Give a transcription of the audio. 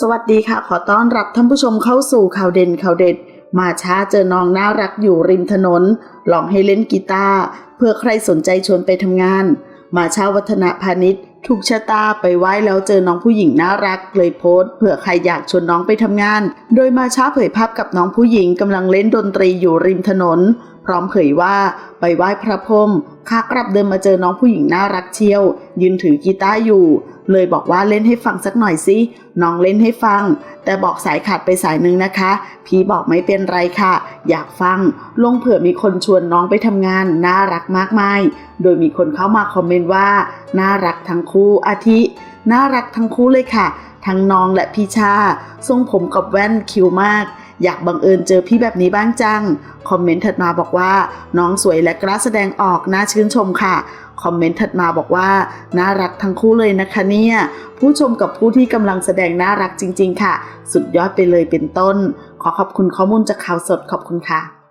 สวัสดีค่ะ ขอต้อนรับท่านผู้ชมเข้าสู่ข่าวเด่นข่าวเด็ด มาช้าเจอน้องน่ารักอยู่ริมถนน ลองให้เล่นกีตาร์เพื่อใครสนใจชวนไปทำงาน มาช้าวัฒนพาณิชย์ถูกชะตาไปไหว้แล้วเจอน้องผู้หญิงน่ารักเลยโพสต์เผื่อใครอยากชวนน้องไปทำงาน โดยมาช้าเผยภาพกับน้องผู้หญิงกำลังเล่นดนตรีอยู่ริมถนน พร้อมเผยว่าไปไหว้พระพรหมขากลับเดินมาเจอน้องผู้หญิงน่ารักเชียว ยืนถือกีตาร์อยู่ เลยบอกว่าเล่นให้ฟังสักหน่อยสิน้องเล่นให้ฟัง แต่บอกสายขาดไปสายหนึ่งนะคะ พี่บอกไม่เป็นไรค่ะ อยากฟัง ลงเผื่อมีคนชวนน้องไปทำงาน น่ารักมากมายโดยมีคนเข้ามาคอมเมนต์ว่า น่ารักทั้งคู่อาทิ น่ารักทั้งคู่เลยค่ะ ทั้งน้องและพี่ชา ทรงผมกับแว่นคิวมาก อยากบังเอิญเจอพี่แบบนี้บ้างจัง คอมเมนต์ถัดมาบอกว่า น้องสวยและกล้าแสดงออกน่าชื่นชมค่ะคอมเมนต์ถัดมาบอกว่า น่ารักทั้งคู่เลยนะคะเนี่ย ผู้ชมกับผู้ที่กำลังแสดงน่ารักจริง ๆ ค่ะ สุดยอดไปเลยเป็นต้น ขอขอบคุณข้อมูลจากข่าวสดขอบคุณค่ะ